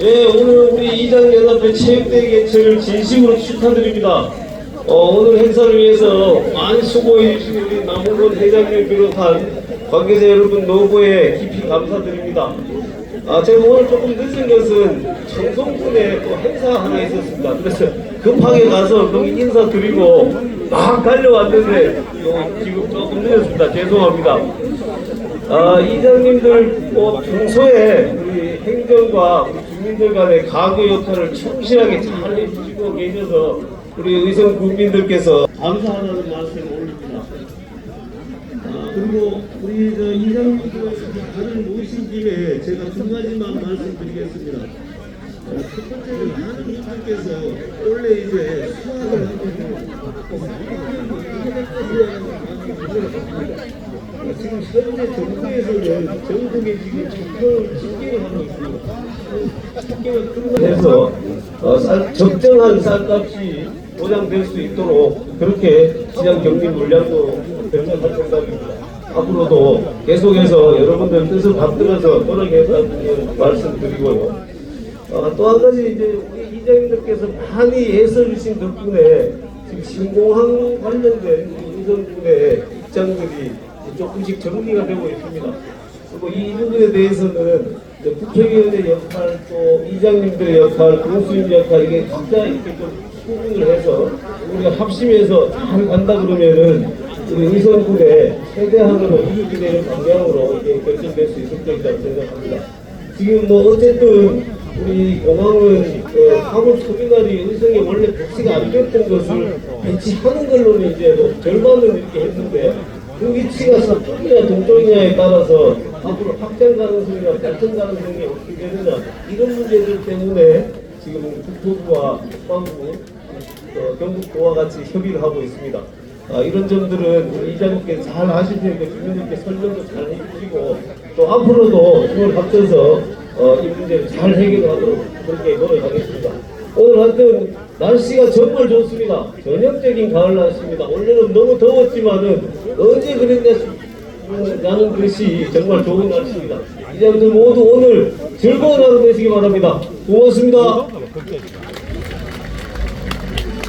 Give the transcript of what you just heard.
예, 오늘 우리 이장연합회 체육대 개최를 진심으로 축하드립니다. 어, 오늘 행사를 위해서 많이 수고해 주신 우리 남홍건 회장님 비롯한 관계자 여러분 노고에 깊이 감사드립니다. 아, 제가 오늘 조금 늦은 것은 청송군에 또 행사 하나 있었습니다. 그래서 급하게 가서 거기 인사드리고 막 달려왔는데 또 지금 조금 늦었습니다. 죄송합니다. 아, 이장님들 뭐 평소에 우리 행정과 주민들 간의 가교 역할을 충실하게 잘 해주시고 계셔서 우리 의성 국민들께서 감사하다는 말씀을 올립니다. 아, 그리고 우리 저 이장님들 다들 모이신 김에 제가 두 가지만 말씀드리겠습니다. 어, 첫 번째는 하나님께서 원래 이제 수학을 하고 지금 현재 정부에서는 전국에 지금 집회를 집계를 하고 있습니다. 집계가 끝나서 어, 쌀- 적정한 쌀값이 보장될 수 있도록 그렇게 시장 경비 물량도 변경할 생각입니다. 앞으로도 계속해서 여러분들 뜻을 받들어서 노력하겠다는 말씀드리고요. 어, 또한 가지 이제 우리 이장님들께서 많이 애써주신 덕분에 지금 신공항 관련된 우선군의 입장들이 조금씩 정리가 되고 있습니다. 그리고 이 부분에 대해서는 국회의원의 역할 또 이장님들의 역할, 공수인 역할 이게 각자 이렇게 좀 구분을 해서 우리가 합심해서 잘 간다 그러면은 우리 의선군의 최대한으로 이익이 되는 방향으로 이렇게 결정될 수 있을 것이라고 생각합니다. 지금 뭐 어쨌든 우리 공항은 그 화물 터미널이 의성에 원래 배치가 안 됐던 것을 배치하는 걸로는 이제 뭐 절반은 이렇게 했는데 그 위치가 서쪽이냐 동쪽이냐에 따라서 앞으로 확장 가능성이나 발전 가능성이 어떻게 되느냐 이런 문제들 때문에 지금 국토부와 국방부 어, 경북도와 같이 협의를 하고 있습니다. 아, 이런 점들은 이장님께 잘 하실 테니까 주민들께 설명도 잘 해주시고 또 앞으로도 힘을 합쳐서 어, 이 문제를 잘 해결하도록 그렇게 노력하겠습니다. 오늘 하여튼 날씨가 정말 좋습니다. 전형적인 가을 날씨입니다. 원래는 너무 더웠지만은 언제 그랬냐 싶- 나는 것이 정말 좋은 날씨입니다. 이장님들 모두 오늘 즐거운 하루 되시기 바랍니다. 고맙습니다.